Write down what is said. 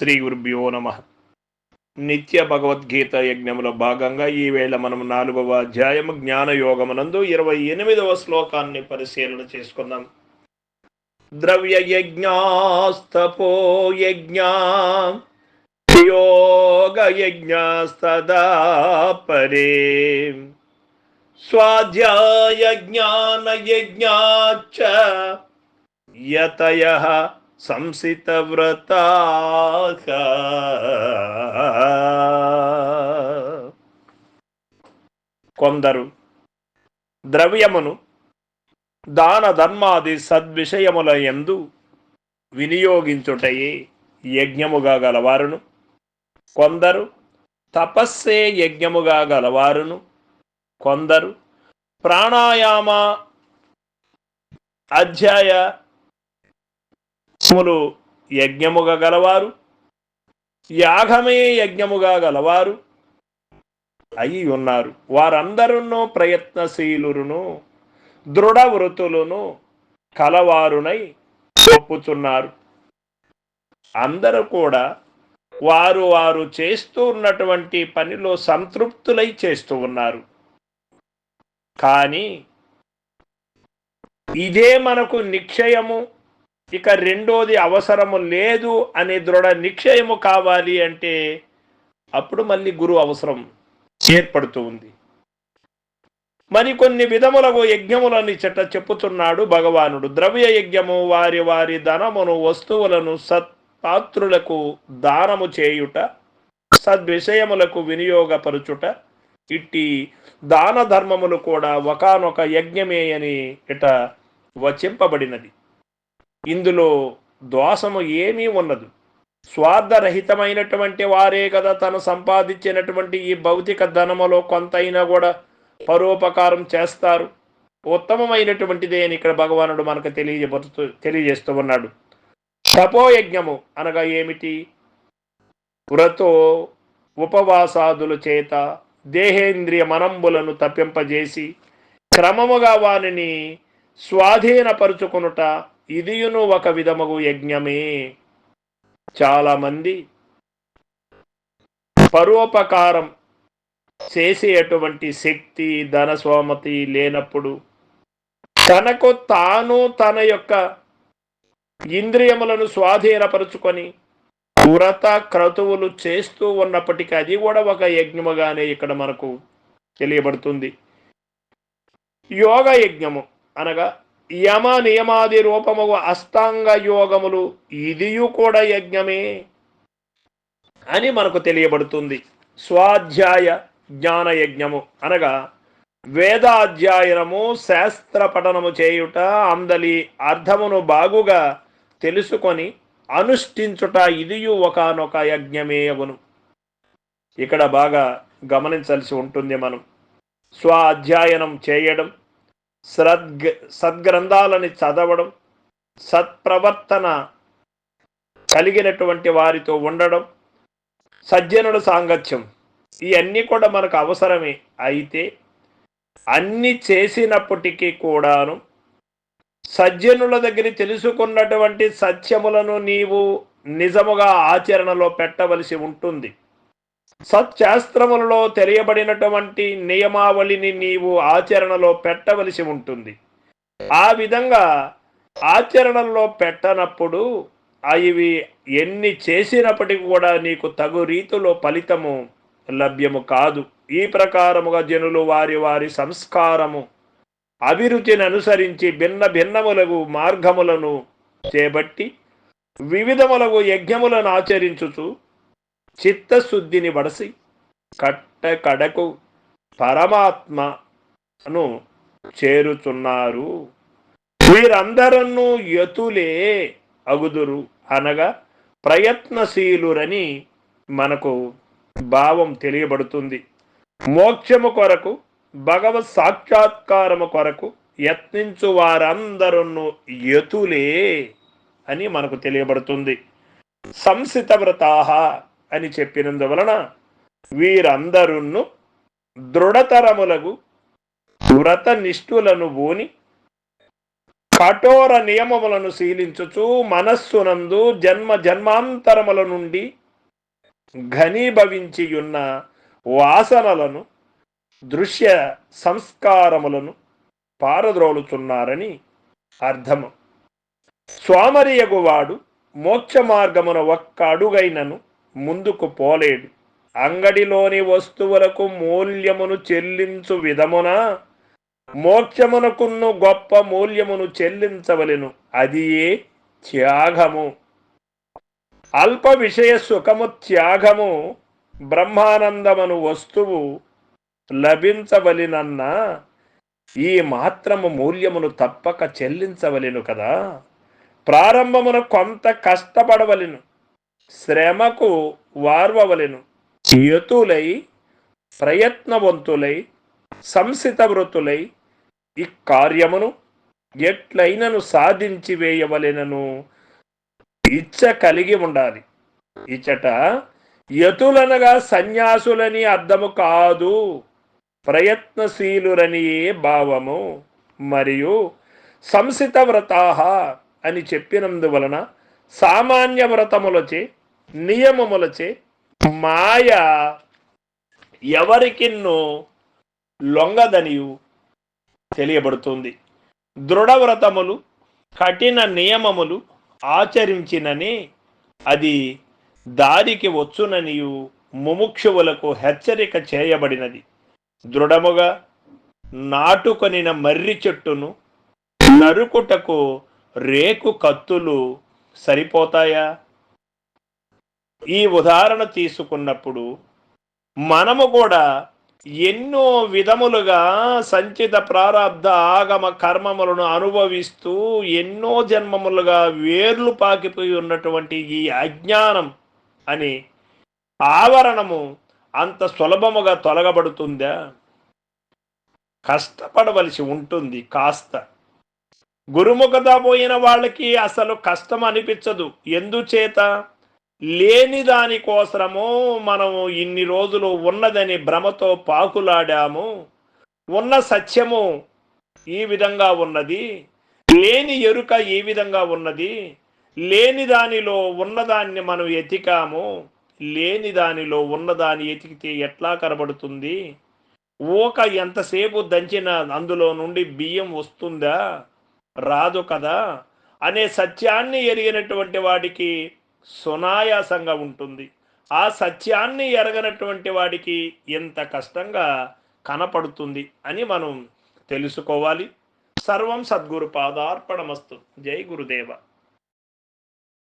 శ్రీ గురుభ్యో నమ. నిత్య భగవద్గీత యజ్ఞములో భాగంగా ఈ వేళ మనం నాలుగవ అధ్యాయము జ్ఞానయోగమునందు ఇరవై ఎనిమిదవ శ్లోకాన్ని పరిశీలన చేసుకుందాం. ద్రవ్య యజ్ఞాస్తపో యజ్ఞా యోగ యజ్ఞాస్తదా పరే. స్వాధ్యాయ జ్ఞాన యజ్ఞాచ యతయ సంసితవ్రతా. కొందరు ద్రవ్యమును దాన ధర్మాది సద్విషయముల ఎందు వినియోగించుటయే యజ్ఞముగా గలవారును. కొందరు తపస్సే యజ్ఞముగా గలవారును. కొందరు ప్రాణాయామ అధ్యాయ ములు యజ్ఞముగా గలవారు. యాగమే యజ్ఞముగా గలవారు. అయి ఉన్నారు. వారందరును ప్రయత్నశీలురును దృఢ వృతులను కలవారునై ఒప్పుతున్నారు. అందరూ కూడా వారు వారు చేస్తూ ఉన్నటువంటి పనిలో సంతృప్తులై చేస్తూ ఉన్నారు. కానీ ఇదే మనకు నిక్షయము ఇక రెండోది అవసరము లేదు అనే దృఢ నిశ్చయము కావాలి అంటే అప్పుడు మళ్ళీ గురువు అవసరం ఏర్పడుతూ ఉంది. మరికొన్ని విధములకు యజ్ఞములని చెట్ట చెప్పుతున్నాడు భగవానుడు. ద్రవ్య యజ్ఞము వారి వారి ధనమును వస్తువులను సత్పాత్రులకు దానము చేయుట సద్విషయములకు వినియోగపరుచుట ఇట్టి దాన ధర్మములు కూడా ఒకనొక యజ్ఞమే అని ఇట వచింపబడినది. ఇందులో దోషము ఏమీ ఉన్నదు. స్వార్థరహితమైనటువంటి వారే కదా తను సంపాదించినటువంటి ఈ భౌతిక ధనములో కొంతైనా కూడా పరోపకారం చేస్తారు. ఉత్తమమైనటువంటిదే అని ఇక్కడ భగవానుడు మనకు తెలియజేస్తూ తెలియజేస్తూ ఉన్నాడు. తపోయజ్ఞము అనగా ఏమిటి? వ్రతో ఉపవాసాదుల చేత దేహేంద్రియ మనంబులను తప్పింపజేసి క్రమముగా వానిని స్వాధీనపరుచుకొనుట ఇదియును ఒక విధముగు యజ్ఞమే. చాలామంది పరోపకారం చేసేటువంటి శక్తి ధన స్వామతి లేనప్పుడు తనకు తాను తన యొక్క ఇంద్రియములను స్వాధీనపరుచుకొని వ్రత క్రతువులు చేస్తూ ఉన్నప్పటికీ అది కూడా ఒక యజ్ఞముగానే ఇక్కడ మనకు తెలియబడుతుంది. యోగ యజ్ఞము అనగా యమ నియమాది రూపము అష్టాంగ యోగములు ఇదియు కూడా యజ్ఞమే అని మనకు తెలియబడుతుంది. స్వాధ్యాయ జ్ఞాన యజ్ఞము అనగా వేదాధ్యాయనము శాస్త్ర పఠనము చేయుట అందలి అర్థమును బాగుగా తెలుసుకొని అనుష్ఠించుట ఇదియు ఒకనొక యజ్ఞమే అవును ఇక్కడ బాగా గమనించాల్సి ఉంటుంది మనం. స్వ అధ్యయనం చేయడం సద్గ సద్గ్రంథాలని చదవడం సత్ప్రవర్తన కలిగినటువంటి వారితో ఉండడం సజ్జనుల సాంగత్యం. ఇవన్నీ కూడా మనకు అవసరమే. అయితే అన్ని చేసినప్పటికీ కూడాను సజ్జనుల దగ్గర తెలుసుకున్నటువంటి సత్యములను నీవు నిజముగా ఆచరణలో పెట్టవలసి ఉంటుంది. సత్శాస్త్రములలో తెలియబడినటువంటి నియమావళిని నీవు ఆచరణలో పెట్టవలసి ఉంటుంది. ఆ విధంగా ఆచరణలో పెట్టనప్పుడు అవి ఎన్ని చేసినప్పటికీ కూడా నీకు తగు రీతిలో ఫలితము లభ్యము కాదు. ఈ ప్రకారముగా జనులు వారి వారి సంస్కారము అభిరుచిని అనుసరించి భిన్న భిన్నములకు మార్గములను చేపట్టి వివిధములకు యజ్ఞములను ఆచరించుచు చిత్తశుద్ధిని వడసి కట్ట కడకు పరమాత్మను చేరుచున్నారు. వీరందరూ యతులే అగుదురు అనగా ప్రయత్నశీలురని మనకు భావం తెలియబడుతుంది. మోక్షము కొరకు భగవత్ సాక్షాత్కారము కొరకు యత్నించు వారందరూ యతులే అని మనకు తెలియబడుతుంది. సంసిత వ్రతాహ అని చెప్పినందువలన వీరందరును దృఢతరములకు వ్రత నిష్ఠులను బోని కఠోర నియమములను శీలించుచు మనస్సునందు జన్మ జన్మాంతరముల నుండి ఘనీభవించియున్న వాసనలను దృశ్య సంస్కారములను పారద్రోలుచున్నారని అర్థము. స్వామరియగువాడు మోక్ష మార్గమున ఒక్క అడుగైనను ముందుకు పోలేడు అంగడిలోని వస్తువులకు మూల్యమును చెల్లించు విధమున మోక్షమునకున్ను గొప్ప మూల్యమును చెల్లించవలెను. అది త్యాగము. అల్ప విషయ సుఖము త్యాగము బ్రహ్మానందమను వస్తువు లభించవలినన్న ఈ మాత్రము మూల్యమును తప్పక చెల్లించవలెను కదా. ప్రారంభమున కొంత కష్టపడవలెను. శ్రమకు వార్వవలెను. యతులై ప్రయత్నవంతులై సంసిత వృతులై ఈ ఎట్లైనను సాధించి వేయవలెనను ఇచ్చ కలిగి ఉండాలి. ఇచ్చట యతులనగా సన్యాసులని అర్థము కాదు ప్రయత్నశీలురని భావము. మరియు సంసిత వ్రతాహ అని చెప్పినందువలన సామాన్య వ్రతములచే నియమములచే మాయ ఎవరికిన్నో లొంగదనియు తెలియబడుతుంది. దృఢవ్రతములు కఠిన నియమములు ఆచరించినని అది దారికి వచ్చుననియు ముముక్షువులకు హెచ్చరిక చేయబడినది. దృఢముగా నాటుకొనిన మర్రి చెట్టును నరుకుటకు రేకు కత్తులు సరిపోతాయా? ఈ ఉదాహరణ తీసుకున్నప్పుడు మనము కూడా ఎన్నో విధములుగా సంచిత ప్రారంధ ఆగమ కర్మములను అనుభవిస్తూ ఎన్నో జన్మములుగా వేర్లు పాకిపోయి ఉన్నటువంటి ఈ అజ్ఞానం అని ఆవరణము అంత సులభముగా తొలగబడుతుందా? కష్టపడవలసి ఉంటుంది కాస్త. గురుముఖత పోయిన వాళ్ళకి అసలు కష్టం అనిపించదు. ఎందుచేత? లేని దాని కోసము మనము ఇన్ని రోజులు ఉన్నదని భ్రమతో పాకులాడాము. ఉన్న సత్యము ఈ విధంగా ఉన్నది. లేని ఎరుక ఈ విధంగా ఉన్నది. లేని దానిలో ఉన్నదాన్ని మనం ఎతికాము. లేని దానిలో ఉన్నదాన్ని ఎతికితే ఎట్లా కనబడుతుంది? ఊక ఎంతసేపు దంచిన అందులో నుండి బియ్యం వస్తుందా? రాదు కదా. అనే సత్యాన్ని ఎరిగినటువంటి వాడికి సునాయాసంగా ఉంటుంది. ఆ సత్యాన్ని ఎరగనటువంటి వాడికి ఎంత కష్టంగా కనపడుతుంది అని మనం తెలుసుకోవాలి. సర్వం సద్గురు పాదార్పణమస్తు. జై గురుదేవ.